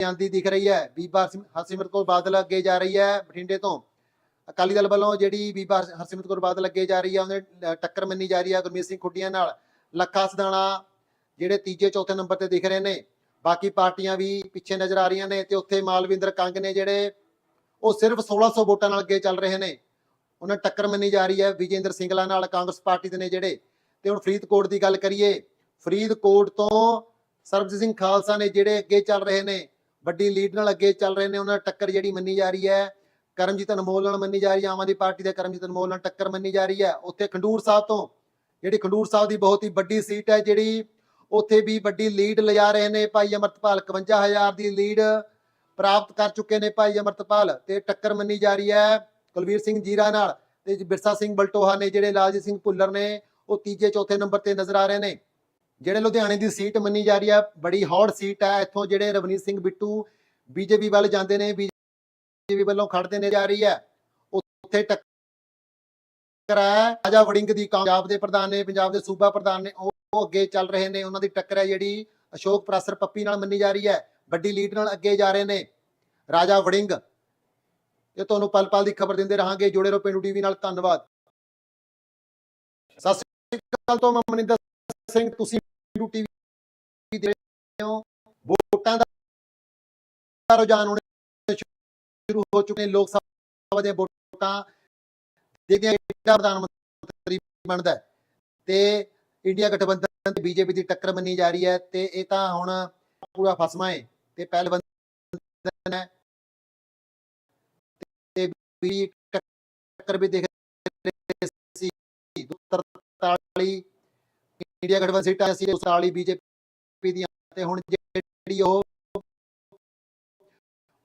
ਜਾਂਦੀ ਦਿਖ ਰਹੀ ਹੈ। ਬੀਬਾ ਹਰਸਿਮਰਤ ਕੌਰ ਬਾਦਲ ਅੱਗੇ ਜਾ ਰਹੀ ਹੈ ਬਠਿੰਡੇ ਤੋਂ। ਅਕਾਲੀ ਦਲ ਵੱਲੋਂ ਜਿਹੜੀ ਬੀਬਾ ਹਰਸਿਮਰਤ ਕੌਰ ਬਾਦਲ ਅੱਗੇ ਜਾ ਰਹੀ ਹੈ ਉਹਨੇ ਟੱਕਰ ਮੰਨੀ ਜਾ ਰਹੀ ਹੈ ਗੁਰਮੀਤ ਸਿੰਘ ਖੁੱਡੀਆਂ ਨਾਲ। ਲੱਖਾ ਸਦਾਣਾ ਜਿਹੜੇ ਤੀਜੇ, ਚੌਥੇ ਨੰਬਰ ਤੇ ਦਿਖ ਰਹੇ ਨੇ। ਬਾਕੀ ਪਾਰਟੀਆਂ ਵੀ ਪਿੱਛੇ ਨਜ਼ਰ ਆ ਰਹੀਆਂ ਨੇ ਤੇ ਉੱਥੇ ਮਾਲਵਿੰਦਰ ਕੰਗ ਨੇ ਜਿਹੜੇ, ਉਹ ਸਿਰਫ 1600 ਵੋਟਾਂ ਨਾਲ ਅੱਗੇ ਚੱਲ ਰਹੇ ਨੇ। ਉਹਨਾਂ ਨੂੰ ਟੱਕਰ ਮੰਨੀ ਜਾ ਰਹੀ ਹੈ। ਵਿਜੇਂਦਰ ਸਿੰਗਲਾ ਨਾਲ ਕਾਂਗਰਸ ਪਾਰਟੀ ਦੇ ਨੇ ਜਿਹੜੇ। ਤੇ ਹੁਣ ਫਰੀਦਕੋਟ ਦੀ ਗੱਲ ਕਰੀਏ, ਫਰੀਦਕੋਟ ਤੋਂ ਸਰਬਜੀਤ ਸਿੰਘ ਖਾਲਸਾ ਨੇ ਜਿਹੜੇ ਅੱਗੇ ਚੱਲ ਰਹੇ ਨੇ। ਵੱਡੀ ਲੀਡ ਨਾਲ ਅੱਗੇ ਚੱਲ ਰਹੇ ਨੇ, ਉਹਨਾਂ ਨਾਲ ਟੱਕਰ ਜਿਹੜੀ ਮੰਨੀ ਜਾ ਰਹੀ ਹੈ, ਕਰਮਜੀਤ ਅਨਮੋਲ ਨਾਲ ਮੰਨੀ ਜਾ ਰਹੀ ਹੈ, ਆਮ ਆਦਮੀ ਪਾਰਟੀ ਦੇ ਕਰਮਜੀਤ ਅਨਮੋਲ ਨਾਲ ਟੱਕਰ ਮੰਨੀ ਜਾ ਰਹੀ ਹੈ। ਉੱਥੇ ਖੰਡੂਰ ਸਾਹਿਬ ਤੋਂ, ਜਿਹੜੀ ਖੰਡੂਰ ਸਾਹਿਬ ਦੀ ਬਹੁਤ ਹੀ ਵੱਡੀ ਸੀਟ ਹੈ, ਜਿਹੜੀ ਉੱਥੇ ਵੀ ਵੱਡੀ ਲੀਡ ਲਿਜਾ ਰਹੇ ਨੇ ਭਾਈ ਅਮਰਤਪਾਲ 51000 ਦੀ ਲੀਡ ਪ੍ਰਾਪਤ ਕਰ ਚੁੱਕੇ ਨੇ ਭਾਈ ਅਮਰਤਪਾਲ ਤੇ ਟੱਕਰ ਮੰਨੀ ਜਾ ਰਹੀ ਹੈ ਕੁਲਵੀਰ ਸਿੰਘ ਜੀਰਾ ਨਾਲ ਤੇ ਬਿਰਸਾ ਸਿੰਘ ਬਲਟੋਹਾ ਨੇ, ਜਿਹੜੇ ਲਾਲਜੀਤ ਸਿੰਘ ਭੁੱਲਰ ਨੇ, ਉਹ ਤੀਜੇ, ਚੌਥੇ ਨੰਬਰ ਤੇ ਨਜ਼ਰ ਆ ਰਹੇ ਨੇ। ਜਿਹੜੇ ਲੁਧਿਆਣੇ ਦੀ ਸੀਟ ਮੰਨੀ ਜਾ ਰਹੀ ਹੈ ਬੜੀ ਹੌਟ ਸੀਟ ਹੈ ਇੱਥੋਂ ਜਿਹੜੇ ਰਵਨੀਤ ਸਿੰਘ ਬਿੱਟੂ ਬੀਜੇਪੀ ਵੱਲ ਜਾਂਦੇ ਨੇ, ਬੀਜੇਪੀ ਵੱਲੋਂ ਖੜਦੇ ਨੇ ਜਾ ਰਹੀ ਹੈ ਉੱਥੇ ਟੱਕਰ ਹੈ ਰਾਜਾ ਵੜਿੰਗ ਦੀ ਪੰਜਾਬ ਦੇ ਪ੍ਰਧਾਨ ਨੇ, ਪੰਜਾਬ ਦੇ ਸੂਬਾ ਪ੍ਰਧਾਨ ਨੇ, ਉਹ ਅੱਗੇ ਚੱਲ ਰਹੇ ਨੇ, ਉਹਨਾਂ ਦੀ ਟੱਕਰ ਹੈ ਜਿਹੜੀ ਅਸ਼ੋਕ ਪ੍ਰਾਸਰ ਪੱਪੀ ਨਾਲ ਮੰਨੀ ਜਾ ਰਹੀ ਹੈ ਵੱਡੀ ਲੀਡ ਨਾਲ ਅੱਗੇ ਜਾ ਰਹੇ ਨੇ, ਰਾਜਾ ਵੜਿੰਗ। ਇਹ ਤੁਹਾਨੂੰ ਪਲ ਪਲ ਦੀ ਖਬਰ ਦਿੰਦੇ ਰਹਾਂਗੇ, ਜੁੜੇ ਰਹੋ ਪਿੰਡੂ ਟੀਵੀ ਨਾਲ, ਧੰਨਵਾਦ। ਸਤਿ ਸ੍ਰੀ ਅਕਾਲ ਤੋਂ, ਮੈਂ ਸਿੰਘ, ਤੁਸੀਂ ਪਿੰਡੂ ਟੀਵੀ ਦੇ ਰਹੇ ਹੋ ਵੋਟਾਂ ਦਾ ਰੁਝਾਨ ਹੋਣੇ ਸ਼ੁਰੂ ਹੋ ਚੁੱਕੇ ਨੇ। ਲੋਕ ਸਭਾ ਦੀਆਂ ਵੋਟਾਂ ਦੇਖਦੇ ਹਾਂ ਕਿਹੜਾ ਪ੍ਰਧਾਨ ਮੰਤਰੀ ਬਣਦਾ ਤੇ ਇੰਡੀਆ ਗਠਬੰਧਨ ਤੇ ਬੀਜੇਪੀ ਦੀ ਟੱਕਰ ਮੰਨੀ ਜਾ ਰਹੀ ਹੈ ਤੇ ਇਹ ਤਾਂ ਹੁਣ ਪੂਰਾ ਫਸਮਾ ਹੈ ਤੇ ਪਹਿਲਬੰਦਨ ਹੈ। ਤੇ ਵੀ ਟੱਕਰ ਵੀ ਦੇਖ ਰਹੇ ਸੀ। 43 ਇੰਡੀਆ ਗਠਬੰਧਨ ਸੀਟਾਂ ਸੀ 43 ਬੀਜੇਪੀ ਦੀਆਂ ਤੇ ਹੁਣ ਜਿਹੜੀ ਉਹ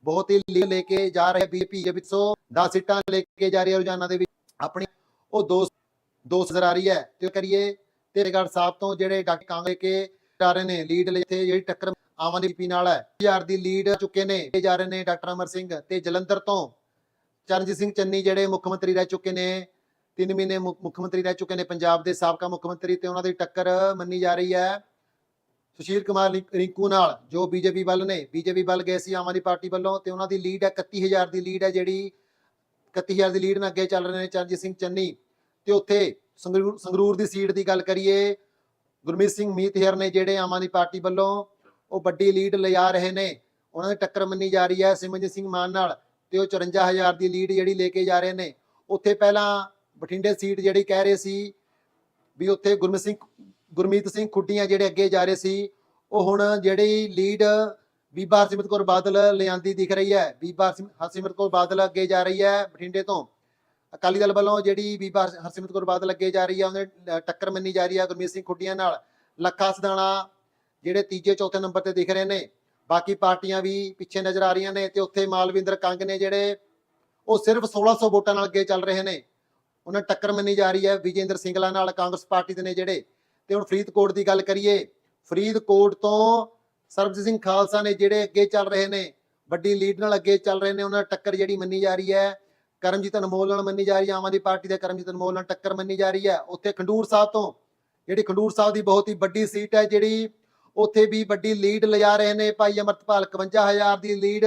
ਬਹੁਤ ਹੀ ਲੀਡ ਲੈ ਕੇ ਜਾ ਰਹੇ ਬੀਜੇਪੀ ਦੇ ਵਿੱਚੋਂ। 10 ਸੀਟਾਂ ਲੈ ਕੇ ਜਾ ਰਹੀ ਹੈ ਰੋਜ਼ਾਨਾ ਦੇ ਵਿੱਚ। ਆਪਣੀ ਉਹ ਦੋ ਦੋ ਨਜ਼ਰ ਆ ਰਹੀ ਹੈ। ਤੇ ਕਰੀਏ ਤੇਰੇਗੜ ਸਾਹਿਬ ਤੋਂ ਜਿਹੜੇ ਡਾਕਟਰ ਕਾਂਗਰੇ ਕੇ ਜਾ ਰਹੇ ਨੇ, ਲੀਡ ਲਈ ਤੇ ਜਿਹੜੀ ਟੱਕਰ ਆਮ ਆਦਮੀ ਪਾਰਟੀ ਨਾਲ ਹੈ। ਹਜ਼ਾਰ ਦੀ ਲੀਡ ਚੁੱਕੇ ਨੇ, ਇਹ ਜਾ ਰਹੇ ਨੇ ਡਾਕਟਰ ਅਮਰ ਸਿੰਘ ਤੇ ਜਲੰਧਰ ਤੋਂ। ਚਰਨਜੀਤ ਸਿੰਘ ਚੰਨੀ ਜਿਹੜੇ ਮੁੱਖ ਮੰਤਰੀ ਰਹਿ ਚੁੱਕੇ ਨੇ ਤਿੰਨ ਮਹੀਨੇ ਮੁੱਖ ਮੁੱਖ ਮੰਤਰੀ ਰਹਿ ਚੁੱਕੇ ਨੇ ਪੰਜਾਬ ਦੇ ਸਾਬਕਾ ਮੁੱਖ ਮੰਤਰੀ ਤੇ ਉਹਨਾਂ ਦੀ ਟੱਕਰ ਮੰਨੀ ਜਾ ਰਹੀ ਹੈ। ਸੁਸ਼ੀਲ ਕੁਮਾਰ ਰਿੰ- ਰਿੰਕੂ ਨਾਲ ਜੋ ਬੀਜੇਪੀ ਵੱਲ ਨੇ, ਬੀਜੇਪੀ ਵੱਲ ਗਏ ਸੀ ਆਮ ਆਦਮੀ ਪਾਰਟੀ ਵੱਲੋਂ ਤੇ ਉਹਨਾਂ ਦੀ ਲੀਡ ਹੈ 31000 ਦੀ ਲੀਡ ਹੈ ਜਿਹੜੀ 31000 ਦੀ ਲੀਡ ਨਾਲ ਅੱਗੇ ਚੱਲ ਰਹੇ ਨੇ ਚਰਨਜੀਤ ਸਿੰਘ ਚੰਨੀ। ਤੇ ਉੱਥੇ ਸੰਗਰੂਰ ਸੰਗਰੂਰ ਦੀ ਸੀਟ ਦੀ ਗੱਲ ਕਰੀਏ, ਗੁਰਮੀਤ ਸਿੰਘ ਮੀਤਹਿਰ ਨੇ ਜਿਹੜੇ ਆਮ ਆਦਮੀ ਪਾਰਟੀ ਵੱਲੋਂ ਉਹ ਵੱਡੀ ਲੀਡ ਲਿਆ ਰਹੇ ਨੇ, ਉਹਨਾਂ ਦੀ ਟੱਕਰ ਮੰਨੀ ਜਾ ਰਹੀ ਹੈ ਸਿਮਰਜੀਤ ਸਿੰਘ ਮਾਨ ਨਾਲ ਤੇ ਉਹ 54000 ਦੀ ਲੀਡ ਜਿਹੜੀ ਲੈ ਕੇ ਜਾ ਰਹੇ ਨੇ। ਉੱਥੇ ਪਹਿਲਾਂ ਬਠਿੰਡੇ ਸੀਟ ਜਿਹੜੀ ਕਹਿ ਰਹੇ ਸੀ ਵੀ ਉੱਥੇ ਗੁਰਮੀਤ ਸਿੰਘ ਗੁਰਮੀਤ ਸਿੰਘ ਖੁੱਡੀਆਂ ਜਿਹੜੇ ਅੱਗੇ ਜਾ ਰਹੇ ਸੀ, ਉਹ ਹੁਣ ਜਿਹੜੀ ਲੀਡ ਬੀਬਾ ਹਰਸਿਮਰਤ ਕੌਰ ਬਾਦਲ ਲਿਆਂਦੀ ਦਿਖ ਰਹੀ ਹੈ। ਬੀਬਾ ਹਰਸਿਮ- ਹਰਸਿਮਰਤ ਕੌਰ ਬਾਦਲ ਅੱਗੇ ਜਾ ਰਹੀ ਹੈ ਬਠਿੰਡੇ ਤੋਂ। ਅਕਾਲੀ ਦਲ ਵੱਲੋਂ ਜਿਹੜੀ ਬੀਬਾ ਹਰ- ਹਰਸਿਮਰਤ ਕੌਰ ਬਾਦਲ ਅੱਗੇ ਜਾ ਰਹੀ ਹੈ, ਉਹਨੇ ਟੱਕਰ ਮੰਨੀ ਜਾ ਰਹੀ ਹੈ ਗੁਰਮੀਤ ਸਿੰਘ ਖੁੱਡੀਆਂ ਨਾਲ। ਲੱਖਾ ਸਦਾਣਾ ਜਿਹੜੇ ਤੀਜੇ, ਚੌਥੇ ਨੰਬਰ ਤੇ ਦਿਖ ਰਹੇ ਨੇ। ਬਾਕੀ ਪਾਰਟੀਆਂ ਵੀ ਪਿੱਛੇ ਨਜ਼ਰ ਆ ਰਹੀਆਂ ਨੇ ਤੇ ਉੱਥੇ ਮਾਲਵਿੰਦਰ ਕੰਗ ਨੇ ਜਿਹੜੇ, ਉਹ ਸਿਰਫ 1600 ਵੋਟਾਂ ਨਾਲ ਅੱਗੇ ਚੱਲ ਰਹੇ ਨੇ। ਉਹਨਾਂ ਟੱਕਰ ਮੰਨੀ ਜਾ ਰਹੀ ਹੈ। ਵਿਜੇਂਦਰ ਸਿੰਗਲਾ ਨਾਲ ਕਾਂਗਰਸ ਪਾਰਟੀ ਦੇ ਨੇ ਜਿਹੜੇ। ਤੇ ਹੁਣ ਫਰੀਦਕੋਟ ਦੀ ਗੱਲ ਕਰੀਏ, ਫਰੀਦਕੋਟ ਤੋਂ ਸਰਬਜੀਤ ਸਿੰਘ ਖਾਲਸਾ ਨੇ ਜਿਹੜੇ ਅੱਗੇ ਚੱਲ ਰਹੇ ਨੇ, ਵੱਡੀ ਲੀਡ ਨਾਲ ਅੱਗੇ ਚੱਲ ਰਹੇ ਨੇ, ਉਹਨਾਂ ਨਾਲ ਟੱਕਰ ਜਿਹੜੀ ਮੰਨੀ ਜਾ ਰਹੀ ਹੈ, ਕਰਮਜੀਤ ਅਨਮੋਲ ਨਾਲ ਮੰਨੀ ਜਾ ਰਹੀ ਹੈ, ਆਮ ਆਦਮੀ ਪਾਰਟੀ ਦੇ ਕਰਮਜੀਤ ਅਨਮੋਲ ਨਾਲ ਟੱਕਰ ਮੰਨੀ ਜਾ ਰਹੀ ਹੈ। ਉੱਥੇ ਖੰਡੂਰ ਸਾਹਿਬ ਤੋਂ, ਜਿਹੜੀ ਖੰਡੂਰ ਸਾਹਿਬ ਦੀ ਬਹੁਤ ਹੀ ਵੱਡੀ ਸੀਟ ਹੈ, ਜਿਹੜੀ ਉੱਥੇ ਵੀ ਵੱਡੀ ਲੀਡ ਲਿਜਾ ਰਹੇ ਨੇ ਭਾਈ ਅਮਰਤਪਾਲ 51000 ਦੀ ਲੀਡ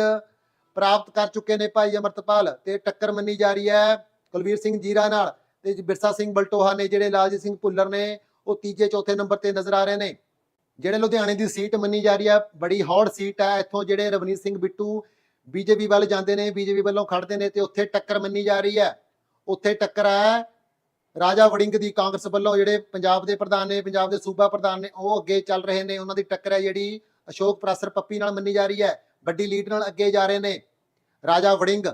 ਪ੍ਰਾਪਤ ਕਰ ਚੁੱਕੇ ਨੇ ਭਾਈ ਅਮਰਤਪਾਲ। ਤੇ ਟੱਕਰ ਮੰਨੀ ਜਾ ਰਹੀ ਹੈ ਕੁਲਵੀਰ ਸਿੰਘ ਜੀਰਾ ਨਾਲ ਤੇ ਬਿਰਸਾ ਸਿੰਘ ਬਲਟੋਹਾ ਨੇ, ਜਿਹੜੇ ਲਾਲਜੀਤ ਸਿੰਘ ਭੁੱਲਰ ਨੇ, ਉਹ ਤੀਜੇ, ਚੌਥੇ ਨੰਬਰ ਤੇ ਨਜ਼ਰ ਆ ਰਹੇ ਨੇ। ਜਿਹੜੇ ਲੁਧਿਆਣੇ ਦੀ ਸੀਟ ਮੰਨੀ ਜਾ ਰਹੀ ਹੈ ਬੜੀ ਹੌਟ ਸੀਟ ਹੈ ਇੱਥੋਂ ਜਿਹੜੇ ਰਵਨੀਤ ਸਿੰਘ ਬਿੱਟੂ ਬੀਜੇਪੀ ਵੱਲ ਜਾਂਦੇ ਨੇ, ਬੀਜੇਪੀ ਵੱਲੋਂ ਖੜਦੇ ਨੇ ਤੇ ਉੱਥੇ ਟੱਕਰ ਮੰਨੀ ਜਾ ਰਹੀ ਹੈ ਉੱਥੇ ਟੱਕਰ ਹੈ ਰਾਜਾ ਵੜਿੰਗ ਦੀ ਕਾਂਗਰਸ ਵੱਲੋਂ ਜਿਹੜੇ ਪੰਜਾਬ ਦੇ ਪ੍ਰਧਾਨ ਨੇ, ਪੰਜਾਬ ਦੇ ਸੂਬਾ ਪ੍ਰਧਾਨ ਨੇ, ਉਹ ਅੱਗੇ ਚੱਲ ਰਹੇ ਨੇ। ਉਹਨਾਂ ਦੀ ਟੱਕਰ ਹੈ ਜਿਹੜੀ ਅਸ਼ੋਕ ਪ੍ਰਾਸਰ ਪੱਪੀ ਨਾਲ ਮੰਨੀ ਜਾ ਰਹੀ ਹੈ ਵੱਡੀ ਲੀਡ ਨਾਲ ਅੱਗੇ ਜਾ ਰਹੇ ਨੇ। ਰਾਜਾ ਵੜਿੰਗ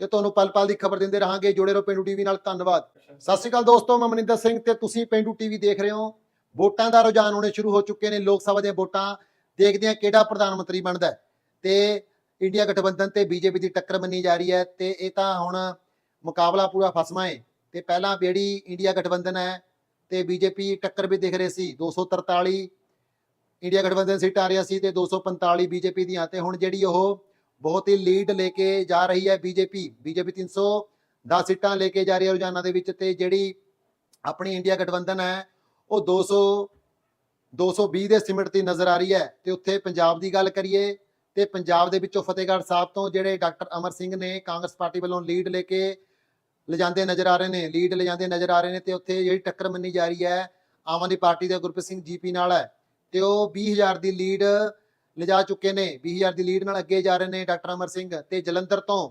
ਇਹ ਤੁਹਾਨੂੰ ਪਲ ਪਲ ਦੀ ਖਬਰ ਦਿੰਦੇ ਰਹਾਂਗੇ। ਜੁੜੇ ਰਹੋ ਪਿੰਡੂ ਟੀਵੀ ਨਾਲ। ਧੰਨਵਾਦ। ਸਤਿ ਸ਼੍ਰੀ ਅਕਾਲ ਦੋਸਤੋ ਮੈਂ ਮਨਿੰਦਰ ਸਿੰਘ ਤੇ ਤੁਸੀਂ ਪਿੰਡੂ ਟੀਵੀ ਦੇਖ ਰਹੇ ਹੋ। ਵੋਟਾਂ ਦਾ ਰੁਝਾਨ ਹੋਣੇ ਸ਼ੁਰੂ ਹੋ ਚੁੱਕੇ ਨੇ। ਲੋਕ ਸਭਾ ਦੀਆਂ ਵੋਟਾਂ ਦੇਖਦੇ ਹਾਂ ਕਿਹੜਾ ਪ੍ਰਧਾਨ ਮੰਤਰੀ ਬਣਦਾ ਹੈ। ਤੇ ਇੰਡੀਆ ਗਠਬੰਧਨ ਤੇ ਬੀਜੇਪੀ ਦੀ ਟੱਕਰ ਮੰਨੀ ਜਾ ਰਹੀ ਹੈ ਤੇ ਇਹ ਤਾਂ ਹੁਣ ਮੁਕਾਬਲਾ ਪੂਰਾ ਫਸਮਾ ਹੈ ਤੇ ਪਹਿਲਾਂ ਜਿਹੜੀ ਇੰਡੀਆ ਗਠਬੰਧਨ ਹੈ ਤੇ ਬੀਜੇਪੀ ਟੱਕਰ ਵੀ ਦਿਖ ਰਹੇ ਸੀ। 243 ਇੰਡੀਆ ਗਠਬੰਧਨ ਸੀਟ ਆ ਰਹੀਆਂ ਸੀ ਤੇ 245 ਬੀਜੇਪੀ ਦੀਆਂ। ਤੇ ਹੁਣ ਜਿਹੜੀ ਉਹ ਬਹੁਤ ਹੀ ਲੀਡ ਲੈ ਕੇ ਜਾ ਰਹੀ ਹੈ ਬੀਜੇਪੀ ਬੀਜੇਪੀ 310 ਸੀਟਾਂ ਲੈ ਕੇ ਜਾ ਰਹੀ ਹੈ ਰੋਜ਼ਾਨਾ ਦੇ ਵਿੱਚ ਤੇ ਜਿਹੜੀ ਆਪਣੀ ਇੰਡੀਆ ਗਠਬੰਧਨ ਹੈ, ਉਹ 200 220 ਦੇ ਸਿਮਟ ਦੀ ਨਜ਼ਰ ਆ ਰਹੀ ਹੈ ਤੇ ਉੱਥੇ ਪੰਜਾਬ ਦੀ ਗੱਲ ਕਰੀਏ ਤੇ ਪੰਜਾਬ ਦੇ ਵਿੱਚੋਂ ਫਤਿਹਗੜ੍ਹ ਸਾਹਿਬ ਤੋਂ ਜਿਹੜੇ ਡਾਕਟਰ ਅਮਰ ਸਿੰਘ ਨੇ ਕਾਂਗਰਸ ਪਾਰਟੀ ਵੱਲੋਂ ਲੀਡ ਲੈ ਕੇ ਲਿਜਾਂਦੇ ਨਜ਼ਰ ਆ ਰਹੇ ਨੇ ਲੀਡ ਲਿਜਾਂਦੇ ਨਜ਼ਰ ਆ ਰਹੇ ਨੇ ਤੇ ਉੱਥੇ ਜਿਹੜੀ ਟੱਕਰ ਮੰਨੀ ਜਾ ਰਹੀ ਹੈ, ਆਮ ਆਦਮੀ ਪਾਰਟੀ ਦੇ ਗੁਰਪ੍ਰੀਤ ਸਿੰਘ ਜੀਪੀ ਨਾਲ ਹੈ ਤੇ ਉਹ 20000 ਦੀ ਲੀਡ ਲਿਜਾ ਚੁੱਕੇ ਨੇ। 20000 ਦੀ ਲੀਡ ਨਾਲ ਅੱਗੇ ਜਾ ਰਹੇ ਨੇ ਡਾਕਟਰ ਅਮਰ ਸਿੰਘ ਤੇ ਜਲੰਧਰ ਤੋਂ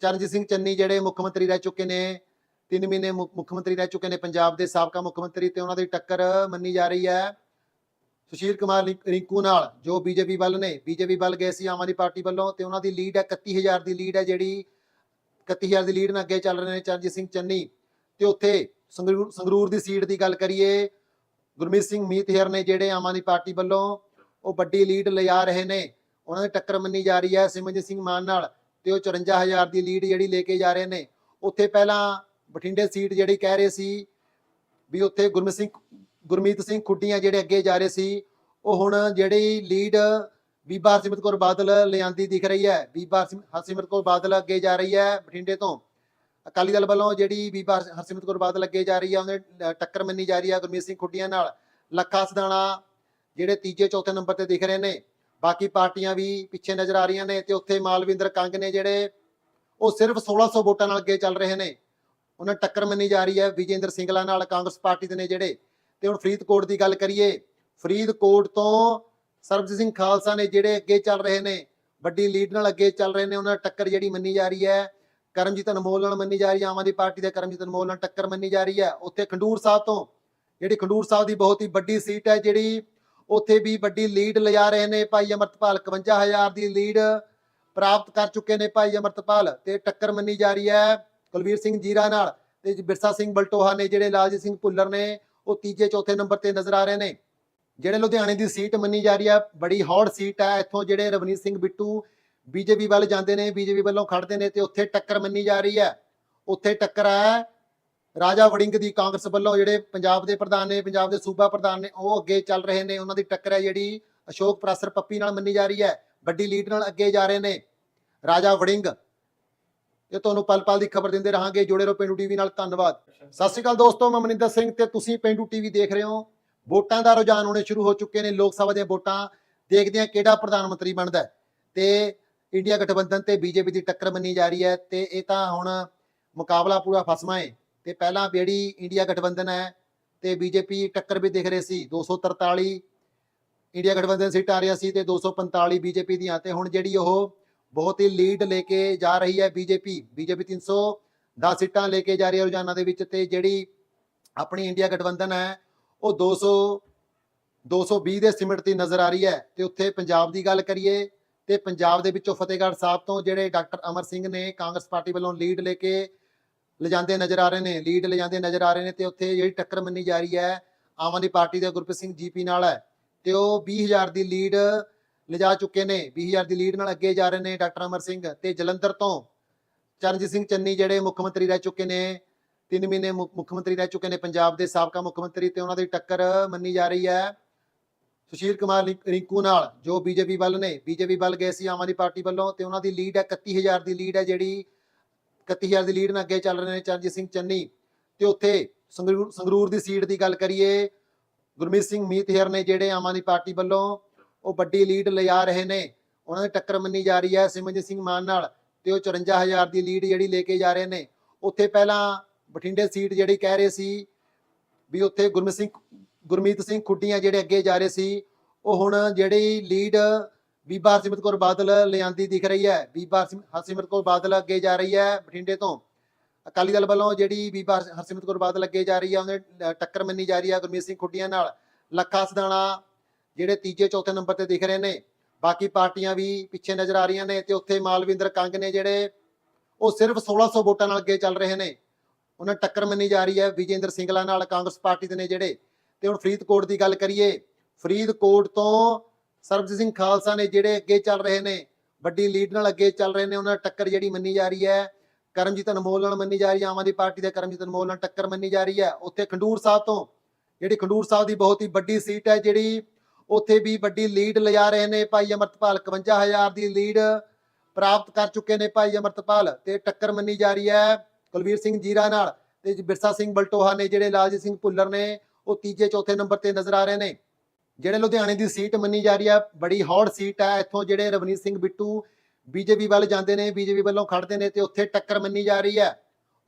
ਚਰਨਜੀਤ ਸਿੰਘ ਚੰਨੀ ਜਿਹੜੇ ਮੁੱਖ ਮੰਤਰੀ ਰਹਿ ਚੁੱਕੇ ਨੇ। ਤਿੰਨ ਮਹੀਨੇ ਮੁੱਖ ਮੁੱਖ ਮੰਤਰੀ ਰਹਿ ਚੁੱਕੇ ਨੇ ਪੰਜਾਬ ਦੇ ਸਾਬਕਾ ਮੁੱਖ ਮੰਤਰੀ ਤੇ ਉਹਨਾਂ ਦੀ ਟੱਕਰ ਮੰਨੀ ਜਾ ਰਹੀ ਹੈ। ਸੁਸ਼ੀਲ ਕੁਮਾਰ ਰਿੰ- ਰਿੰਕੂ ਨਾਲ ਜੋ ਬੀਜੇਪੀ ਵੱਲ ਨੇ। ਬੀਜੇਪੀ ਵੱਲ ਗਏ ਸੀ ਆਮ ਆਦਮੀ ਪਾਰਟੀ ਵੱਲੋਂ ਤੇ ਉਹਨਾਂ ਦੀ ਲੀਡ ਹੈ 31000 ਦੀ ਲੀਡ ਹੈ ਜਿਹੜੀ 31000 ਦੀ ਲੀਡ ਨਾਲ ਅੱਗੇ ਚੱਲ ਰਹੇ ਨੇ ਚਰਨਜੀਤ ਸਿੰਘ ਚੰਨੀ। ਤੇ ਉੱਥੇ ਸੰਗਰੂਰ ਸੰਗਰੂਰ ਦੀ ਸੀਟ ਦੀ ਗੱਲ ਕਰੀਏ, ਗੁਰਮੀਤ ਸਿੰਘ ਮੀਤਹਿਰ ਨੇ ਜਿਹੜੇ ਆਮ ਆਦਮੀ ਪਾਰਟੀ ਵੱਲੋਂ ਉਹ ਵੱਡੀ ਲੀਡ ਲਿਜਾ ਰਹੇ ਨੇ। ਉਹਨਾਂ ਦੀ ਟੱਕਰ ਮੰਨੀ ਜਾ ਰਹੀ ਹੈ ਸਿਮਰਜੀਤ ਸਿੰਘ ਮਾਨ ਨਾਲ ਤੇ ਉਹ 54000 ਦੀ ਲੀਡ ਜਿਹੜੀ ਲੈ ਕੇ ਜਾ ਰਹੇ ਨੇ। ਉੱਥੇ ਪਹਿਲਾਂ ਬਠਿੰਡੇ ਸੀਟ ਜਿਹੜੀ ਕਹਿ ਰਹੇ ਸੀ ਵੀ ਉੱਥੇ ਗੁਰਮੀਤ ਸਿੰਘ ਗੁਰਮੀਤ ਸਿੰਘ ਖੁੱਡੀਆਂ ਜਿਹੜੇ ਅੱਗੇ ਜਾ ਰਹੇ ਸੀ, ਉਹ ਹੁਣ ਜਿਹੜੀ ਲੀਡ ਬੀਬਾ ਹਰਸਿਮਰਤ ਕੌਰ ਬਾਦਲ ਲਿਆਂਦੀ ਦਿਖ ਰਹੀ ਹੈ। ਬੀਬਾ ਹਰਸਿਮ- ਹਰਸਿਮਰਤ ਕੌਰ ਬਾਦਲ ਅੱਗੇ ਜਾ ਰਹੀ ਹੈ ਬਠਿੰਡੇ ਤੋਂ। ਅਕਾਲੀ ਦਲ ਵੱਲੋਂ ਜਿਹੜੀ ਬੀਬਾ ਹਰਸਿਮਰਤ ਕੌਰ ਬਾਦਲ ਅੱਗੇ ਜਾ ਰਹੀ ਹੈ, ਉਹਨੇ ਟੱਕਰ ਮੰਨੀ ਜਾ ਰਹੀ ਹੈ ਗੁਰਮੀਤ ਸਿੰਘ ਖੁੱਡੀਆਂ ਨਾਲ। ਲੱਖਾ ਸਦਾਣਾ ਜਿਹੜੇ ਤੀਜੇ, ਚੌਥੇ ਨੰਬਰ ਤੇ ਦਿਖ ਰਹੇ ਨੇ, ਬਾਕੀ ਪਾਰਟੀਆਂ ਵੀ ਪਿੱਛੇ ਨਜ਼ਰ ਆ ਰਹੀਆਂ ਨੇ ਤੇ ਉੱਥੇ ਮਾਲਵਿੰਦਰ ਕੰਗ ਨੇ ਜਿਹੜੇ, ਉਹ ਸਿਰਫ 1600 ਵੋਟਾਂ ਨਾਲ ਅੱਗੇ ਚੱਲ ਰਹੇ ਨੇ। ਉਹਨਾਂ ਨੂੰ ਟੱਕਰ ਮੰਨੀ ਜਾ ਰਹੀ ਹੈ, ਵਿਜੇਂਦਰ ਸਿੰਗਲਾ ਨਾਲ ਕਾਂਗਰਸ ਪਾਰਟੀ ਦੇ ਨੇ ਜਿਹੜੇ। ਤੇ ਹੁਣ ਫਰੀਦਕੋਟ ਦੀ ਗੱਲ ਕਰੀਏ, ਫਰੀਦਕੋਟ ਤੋਂ ਸਰਬਜੀਤ ਸਿੰਘ ਖਾਲਸਾ ਨੇ ਜਿਹੜੇ ਅੱਗੇ ਚੱਲ ਰਹੇ ਨੇ, ਵੱਡੀ ਲੀਡ ਨਾਲ ਅੱਗੇ ਚੱਲ ਰਹੇ ਨੇ, ਉਹਨਾਂ ਨਾਲ ਟੱਕਰ ਜਿਹੜੀ ਮੰਨੀ ਜਾ ਰਹੀ ਹੈ, ਕਰਮਜੀਤ ਅਨਮੋਲ ਨਾਲ ਮੰਨੀ ਜਾ ਰਹੀ ਹੈ, ਆਮ ਆਦਮੀ ਪਾਰਟੀ ਦੇ ਕਰਮਜੀਤ ਅਨਮੋਲ ਨਾਲ ਟੱਕਰ ਮੰਨੀ ਜਾ ਰਹੀ ਹੈ। ਉੱਥੇ ਖੰਡੂਰ ਸਾਹਿਬ ਤੋਂ, ਜਿਹੜੀ ਖੰਡੂਰ ਸਾਹਿਬ ਦੀ ਬਹੁਤ ਹੀ ਵੱਡੀ ਸੀਟ ਹੈ, ਜਿਹੜੀ ਉੱਥੇ ਵੀ ਵੱਡੀ ਲੀਡ ਲਿਜਾ ਰਹੇ ਨੇ ਭਾਈ ਅਮਰਤਪਾਲ 51000 ਦੀ ਲੀਡ ਪ੍ਰਾਪਤ ਕਰ ਚੁੱਕੇ ਨੇ ਭਾਈ ਅਮਰਤਪਾਲ ਤੇ ਟੱਕਰ ਮੰਨੀ ਜਾ ਰਹੀ ਹੈ ਕੁਲਵੀਰ ਸਿੰਘ ਜੀਰਾ ਨਾਲ ਤੇ ਬਿਰਸਾ ਸਿੰਘ ਬਲਟੋਹਾ ਨੇ ਜਿਹੜੇ ਲਾਲਜੀਤ ਸਿੰਘ ਭੁੱਲਰ ਨੇ ਉਹ ਤੀਜੇ, ਚੌਥੇ ਨੰਬਰ ਤੇ ਨਜ਼ਰ ਆ ਰਹੇ ਨੇ। ਜਿਹੜੇ ਲੁਧਿਆਣੇ ਦੀ ਸੀਟ ਮੰਨੀ ਜਾ ਰਹੀ ਹੈ, ਬੜੀ ਹੌਟ ਸੀਟ ਹੈ, ਇੱਥੋਂ ਜਿਹੜੇ ਰਵਨੀਤ ਸਿੰਘ ਬਿੱਟੂ ਬੀਜੇਪੀ ਵੱਲ ਜਾਂਦੇ ਨੇ, ਬੀਜੇਪੀ ਵੱਲੋਂ ਖੜਦੇ ਨੇ ਤੇ ਉੱਥੇ ਟੱਕਰ ਮੰਨੀ ਜਾ ਰਹੀ ਹੈ। ਉੱਥੇ ਟੱਕਰ ਹੈ ਰਾਜਾ ਵੜਿੰਗ ਦੀ ਕਾਂਗਰਸ ਵੱਲੋਂ ਜਿਹੜੇ ਪੰਜਾਬ ਦੇ ਪ੍ਰਧਾਨ ਨੇ, ਪੰਜਾਬ ਦੇ ਸੂਬਾ ਪ੍ਰਧਾਨ ਨੇ, ਉਹ ਅੱਗੇ ਚੱਲ ਰਹੇ ਨੇ। ਉਹਨਾਂ ਦੀ ਟੱਕਰ ਹੈ ਜਿਹੜੀ ਅਸ਼ੋਕ ਪ੍ਰਾਸਰ ਪੱਪੀ ਨਾਲ ਮੰਨੀ ਜਾ ਰਹੀ ਹੈ। ਵੱਡੀ ਲੀਡ ਨਾਲ ਅੱਗੇ ਜਾ ਰਹੇ ਨੇ। ਰਾਜਾ ਵੜਿੰਗ, ਇਹ ਤੁਹਾਨੂੰ ਪਲ ਪਲ ਦੀ ਖਬਰ ਦਿੰਦੇ ਰਹਾਂਗੇ। ਜੁੜੇ ਰਹੋ ਪਿੰਡੂ ਟੀਵੀ ਨਾਲ। ਧੰਨਵਾਦ। ਸਤਿ ਸ਼੍ਰੀ ਅਕਾਲ ਦੋਸਤੋ, ਮੈਂ ਮਨਿੰਦਰ ਸਿੰਘ ਤੇ ਤੁਸੀਂ ਪਿੰਡੂ ਟੀਵੀ ਦੇਖ ਰਹੇ ਹੋ। ਵੋਟਾਂ ਦਾ ਰੁਝਾਨ ਹੋਣੇ ਸ਼ੁਰੂ ਹੋ ਚੁੱਕੇ ਨੇ। ਲੋਕ ਸਭਾ ਦੀਆਂ ਵੋਟਾਂ ਦੇਖਦੇ ਹਾਂ ਕਿਹੜਾ ਪ੍ਰਧਾਨ ਮੰਤਰੀ ਬਣਦਾ ਤੇ ਇੰਡੀਆ ਗਠਬੰਧਨ ਤੇ ਬੀਜੇਪੀ ਦੀ ਟੱਕਰ ਮੰਨੀ ਜਾ ਰਹੀ ਹੈ। ਤੇ ਇਹ ਤਾਂ ਹੁਣ ਮੁਕਾਬਲਾ ਪੂਰਾ ਫਸਮਾ ਹੈ ਤੇ ਪਹਿਲਾਂ ਜਿਹੜੀ ਇੰਡੀਆ ਗਠਬੰਧਨ ਹੈ ਤੇ ਬੀਜੇਪੀ ਟੱਕਰ ਵੀ ਦਿਖ ਰਹੇ ਸੀ 243 ਇੰਡੀਆ ਗਠਬੰਧਨ ਸੀਟਾਂ ਆ ਰਹੀਆਂ ਸੀ ਤੇ 245 ਬੀਜੇਪੀ ਦੀਆਂ ਤੇ ਹੁਣ ਜਿਹੜੀ ਉਹ ਬਹੁਤ ਹੀ ਲੀਡ ਲੈ ਕੇ ਜਾ ਰਹੀ ਹੈ ਬੀਜੇਪੀ ਬੀਜੇਪੀ 310 ਸੀਟਾਂ ਲੈ ਕੇ ਜਾ ਰਹੀ ਹੈ ਰੋਜ਼ਾਨਾ ਦੇ ਵਿੱਚ ਤੇ ਜਿਹੜੀ ਆਪਣੀ ਇੰਡੀਆ ਗਠਬੰਧਨ ਹੈ, ਉਹ 200 220 ਦੇ ਸਿਮਟ ਦੀ ਨਜ਼ਰ ਆ ਰਹੀ ਹੈ ਤੇ ਉੱਥੇ ਪੰਜਾਬ ਦੀ ਗੱਲ ਕਰੀਏ ਤੇ ਪੰਜਾਬ ਦੇ ਵਿੱਚੋਂ ਫਤਿਹਗੜ੍ਹ ਸਾਹਿਬ ਤੋਂ ਜਿਹੜੇ ਡਾਕਟਰ ਅਮਰ ਸਿੰਘ ਨੇ ਕਾਂਗਰਸ ਪਾਰਟੀ ਵੱਲੋਂ ਲੀਡ ਲੈ ਕੇ ਲਿਜਾਂਦੇ ਨਜ਼ਰ ਆ ਰਹੇ ਨੇ, ਲੀਡ ਲਿਜਾਂਦੇ ਨਜ਼ਰ ਆ ਰਹੇ ਨੇ ਤੇ ਉੱਥੇ ਜਿਹੜੀ ਟੱਕਰ ਮੰਨੀ ਜਾ ਰਹੀ ਹੈ, ਆਮ ਆਦਮੀ ਪਾਰਟੀ ਦੇ ਗੁਰਪ੍ਰੀਤ ਸਿੰਘ ਜੀਪੀ ਨਾਲ ਹੈ ਤੇ ਉਹ 20000 ਦੀ ਲੀਡ ਲਿਜਾ ਚੁੱਕੇ ਨੇ 20000 ਦੀ ਲੀਡ ਨਾਲ ਅੱਗੇ ਜਾ ਰਹੇ ਨੇ ਡਾਕਟਰ ਅਮਰ ਸਿੰਘ ਤੇ ਜਲੰਧਰ ਤੋਂ ਚਰਨਜੀਤ ਸਿੰਘ ਚੰਨੀ ਜਿਹੜੇ ਮੁੱਖ ਮੰਤਰੀ ਰਹਿ ਚੁੱਕੇ ਨੇ, ਤਿੰਨ ਮਹੀਨੇ ਮੁੱਖ ਮੁੱਖ ਮੰਤਰੀ ਰਹਿ ਚੁੱਕੇ ਨੇ ਪੰਜਾਬ ਦੇ ਸਾਬਕਾ ਮੁੱਖ ਮੰਤਰੀ ਤੇ ਉਹਨਾਂ ਦੀ ਟੱਕਰ ਮੰਨੀ ਜਾ ਰਹੀ ਹੈ। ਸੁਸ਼ੀਲ ਕੁਮਾਰ ਰਿੰ- ਰਿੰਕੂ ਨਾਲ ਜੋ ਬੀਜੇਪੀ ਵੱਲ ਨੇ, ਬੀਜੇਪੀ ਵੱਲ ਗਏ ਸੀ ਆਮ ਆਦਮੀ ਪਾਰਟੀ ਵੱਲੋਂ ਤੇ ਉਹਨਾਂ ਦੀ ਲੀਡ ਹੈ 31000 ਦੀ ਲੀਡ ਹੈ ਜਿਹੜੀ 31000 ਦੀ ਲੀਡ ਨਾਲ ਅੱਗੇ ਚੱਲ ਰਹੇ ਨੇ ਚਰਨਜੀਤ ਸਿੰਘ ਚੰਨੀ ਤੇ ਉੱਥੇ ਸੰਗਰੂਰ ਸੰਗਰੂਰ ਦੀ ਸੀਟ ਦੀ ਗੱਲ ਕਰੀਏ, ਗੁਰਮੀਤ ਸਿੰਘ ਮੀਤਹਿਰ ਨੇ ਜਿਹੜੇ ਆਮ ਆਦਮੀ ਪਾਰਟੀ ਵੱਲੋਂ ਉਹ ਵੱਡੀ ਲੀਡ ਲਿਆ ਰਹੇ ਨੇ, ਉਹਨਾਂ ਦੀ ਟੱਕਰ ਮੰਨੀ ਜਾ ਰਹੀ ਹੈ ਸਿਮਰਜੀਤ ਸਿੰਘ ਮਾਨ ਨਾਲ ਤੇ ਉਹ 54000 ਦੀ ਲੀਡ ਜਿਹੜੀ ਲੈ ਕੇ ਜਾ ਰਹੇ ਨੇ। ਉੱਥੇ ਪਹਿਲਾਂ ਬਠਿੰਡੇ ਸੀਟ ਜਿਹੜੀ ਕਹਿ ਰਹੇ ਸੀ ਵੀ ਉੱਥੇ ਗੁਰਮੀਤ ਸਿੰਘ ਗੁਰਮੀਤ ਸਿੰਘ ਖੁੱਡੀਆਂ ਜਿਹੜੇ ਅੱਗੇ ਜਾ ਰਹੇ ਸੀ, ਉਹ ਹੁਣ ਜਿਹੜੀ ਲੀਡ ਬੀਬਾ ਹਰਸਿਮਰਤ ਕੌਰ ਬਾਦਲ ਲਿਆਂਦੀ ਦਿਖ ਰਹੀ ਹੈ ਬੀਬਾ ਹਰਸਿਮਰਤ ਕੌਰ ਬਾਦਲ ਅੱਗੇ ਜਾ ਰਹੀ ਹੈ ਬਠਿੰਡੇ ਤੋਂ। ਅਕਾਲੀ ਦਲ ਵੱਲੋਂ ਜਿਹੜੀ ਬੀਬਾ ਹਰਸ- ਹਰਸਿਮਰਤ ਕੌਰ ਬਾਦਲ ਅੱਗੇ ਜਾ ਰਹੀ ਹੈ, ਉਹਨੇ ਟੱਕਰ ਮੰਨੀ ਜਾ ਰਹੀ ਹੈ ਗੁਰਮੀਤ ਸਿੰਘ ਖੁੱਡੀਆਂ ਨਾਲ। ਲੱਖਾ ਸਦਾਣਾ ਜਿਹੜੇ ਤੀਜੇ, ਚੌਥੇ ਨੰਬਰ ਤੇ ਦਿਖ ਰਹੇ ਨੇ। ਬਾਕੀ ਪਾਰਟੀਆਂ ਵੀ ਪਿੱਛੇ ਨਜ਼ਰ ਆ ਰਹੀਆਂ ਨੇ ਤੇ ਉੱਥੇ ਮਾਲਵਿੰਦਰ ਕੰਗ ਨੇ ਜਿਹੜੇ, ਉਹ ਸਿਰਫ 1600 ਵੋਟਾਂ ਨਾਲ ਅੱਗੇ ਚੱਲ ਰਹੇ ਨੇ। ਉਹਨਾਂ ਟੱਕਰ ਮੰਨੀ ਜਾ ਰਹੀ ਹੈ ਵਿਜੇਂਦਰ ਸਿੰਗਲਾ ਨਾਲ, ਕਾਂਗਰਸ ਪਾਰਟੀ ਦੇ ਨੇ ਜਿਹੜੇ। ਤੇ ਹੁਣ ਫਰੀਦਕੋਟ ਦੀ ਗੱਲ ਕਰੀਏ, ਫਰੀਦਕੋਟ ਤੋਂ ਸਰਬਜੀਤ ਸਿੰਘ ਖਾਲਸਾ ਨੇ ਜਿਹੜੇ ਅੱਗੇ ਚੱਲ ਰਹੇ ਨੇ, ਵੱਡੀ ਲੀਡ ਨਾਲ ਅੱਗੇ ਚੱਲ ਰਹੇ ਨੇ, ਉਹਨਾਂ ਨਾਲ ਟੱਕਰ ਜਿਹੜੀ ਮੰਨੀ ਜਾ ਰਹੀ ਹੈ, ਕਰਮਜੀਤ ਅਨਮੋਲ ਨਾਲ ਮੰਨੀ ਜਾ ਰਹੀ ਹੈ, ਆਮ ਆਦਮੀ ਪਾਰਟੀ ਦੇ ਕਰਮਜੀਤ ਅਨਮੋਲ ਨਾਲ ਟੱਕਰ ਮੰਨੀ ਜਾ ਰਹੀ ਹੈ। ਉੱਥੇ ਖੰਡੂਰ ਸਾਹਿਬ ਤੋਂ, ਜਿਹੜੀ ਖੰਡੂਰ ਸਾਹਿਬ ਦੀ ਬਹੁਤ ਹੀ ਵੱਡੀ ਸੀਟ ਹੈ, ਜਿਹੜੀ ਉੱਥੇ ਵੀ ਵੱਡੀ ਲੀਡ ਲਿਜਾ ਰਹੇ ਨੇ ਭਾਈ ਅਮਰਤਪਾਲ 51000 ਦੀ ਲੀਡ ਪ੍ਰਾਪਤ ਕਰ ਚੁੱਕੇ ਨੇ ਭਾਈ ਅਮਰਤਪਾਲ ਤੇ ਟੱਕਰ ਮੰਨੀ ਜਾ ਰਹੀ ਹੈ ਕੁਲਵੀਰ ਸਿੰਘ ਜੀਰਾ ਨਾਲ ਤੇ ਬਿਰਸਾ ਸਿੰਘ ਬਲਟੋਹਾ ਨੇ, ਜਿਹੜੇ ਲਾਲਜੀਤ ਸਿੰਘ ਭੁੱਲਰ ਨੇ, ਉਹ ਤੀਜੇ, ਚੌਥੇ ਨੰਬਰ ਤੇ ਨਜ਼ਰ ਆ ਰਹੇ ਨੇ। ਜਿਹੜੇ ਲੁਧਿਆਣੇ ਦੀ ਸੀਟ ਮੰਨੀ ਜਾ ਰਹੀ ਹੈ ਬੜੀ ਹੌਟ ਸੀਟ ਹੈ ਇੱਥੋਂ ਜਿਹੜੇ ਰਵਨੀਤ ਸਿੰਘ ਬਿੱਟੂ ਬੀਜੇਪੀ ਵੱਲ ਜਾਂਦੇ ਨੇ, ਬੀਜੇਪੀ ਵੱਲੋਂ ਖੜਦੇ ਨੇ ਤੇ ਉੱਥੇ ਟੱਕਰ ਮੰਨੀ ਜਾ ਰਹੀ ਹੈ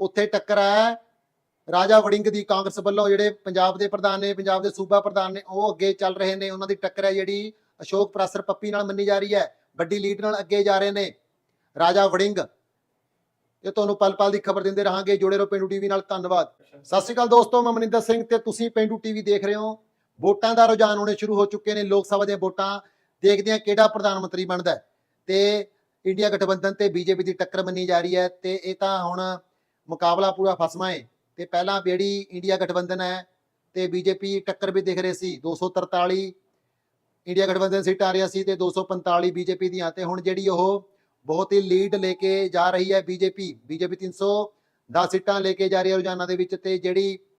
ਉੱਥੇ ਟੱਕਰ ਹੈ ਰਾਜਾ ਵੜਿੰਗ ਦੀ ਕਾਂਗਰਸ ਵੱਲੋਂ ਜਿਹੜੇ ਪੰਜਾਬ ਦੇ ਪ੍ਰਧਾਨ ਨੇ, ਪੰਜਾਬ ਦੇ ਸੂਬਾ ਪ੍ਰਧਾਨ ਨੇ, ਉਹ ਅੱਗੇ ਚੱਲ ਰਹੇ ਨੇ, ਉਹਨਾਂ ਦੀ ਟੱਕਰ ਹੈ ਜਿਹੜੀ ਅਸ਼ੋਕ ਪ੍ਰਾਸਰ ਪੱਪੀ ਨਾਲ ਮੰਨੀ ਜਾ ਰਹੀ ਹੈ ਵੱਡੀ ਲੀਡ ਨਾਲ ਅੱਗੇ ਜਾ ਰਹੇ ਨੇ। ਰਾਜਾ ਵੜਿੰਗ, ਇਹ ਤੁਹਾਨੂੰ ਪਲ ਪਲ ਦੀ ਖਬਰ ਦਿੰਦੇ ਰਹਾਂਗੇ, ਜੁੜੇ ਰਹੋ ਪਿੰਡੂ ਟੀਵੀ ਨਾਲ, ਧੰਨਵਾਦ। ਸਤਿ ਸ਼੍ਰੀ ਅਕਾਲ ਦੋਸਤੋ, ਮੈਂ ਮਨਿੰਦਰ ਸਿੰਘ ਤੇ ਤੁਸੀਂ ਪਿੰਡੂ ਟੀਵੀ ਦੇਖ ਰਹੇ ਹੋ ਵੋਟਾਂ ਦਾ ਰੁਝਾਨ ਹੋਣੇ ਸ਼ੁਰੂ ਹੋ ਚੁੱਕੇ ਨੇ, ਲੋਕ ਸਭਾ ਦੀਆਂ ਵੋਟਾਂ ਦੇਖਦੇ ਹਾਂ ਕਿਹੜਾ ਪ੍ਰਧਾਨ ਮੰਤਰੀ ਬਣਦਾ ਹੈ। ਤੇ ਇੰਡੀਆ ਗਠਬੰਧਨ ਤੇ ਬੀਜੇਪੀ ਦੀ ਟੱਕਰ ਮੰਨੀ ਜਾ ਰਹੀ ਹੈ ਤੇ ਇਹ ਤਾਂ ਹੁਣ ਮੁਕਾਬਲਾ ਪੂਰਾ ਫਸਮਾ ਹੈ ਤੇ ਪਹਿਲਾਂ ਜਿਹੜੀ ਇੰਡੀਆ ਗਠਬੰਧਨ ਹੈ ਤੇ ਬੀਜੇਪੀ ਟੱਕਰ ਵੀ ਦਿਖ ਰਹੇ ਸੀ 243 ਇੰਡੀਆ ਗਠਬੰਧਨ ਸੀਟਾਂ ਆ ਰਹੀਆਂ ਸੀ ਤੇ 245 ਬੀਜੇਪੀ ਦੀਆਂ ਤੇ ਹੁਣ ਜਿਹੜੀ ਉਹ ਬਹੁਤ ਹੀ ਲੀਡ ਲੈ ਕੇ ਜਾ ਰਹੀ ਹੈ ਬੀਜੇਪੀ ਬੀਜੇਪੀ 310 ਸੀਟਾਂ ਲੈ ਕੇ ਜਾ ਰਹੀ ਹੈ ਰੋਜ਼ਾਨਾ ਦੇ ਵਿੱਚ ਤੇ ਜਿਹੜੀ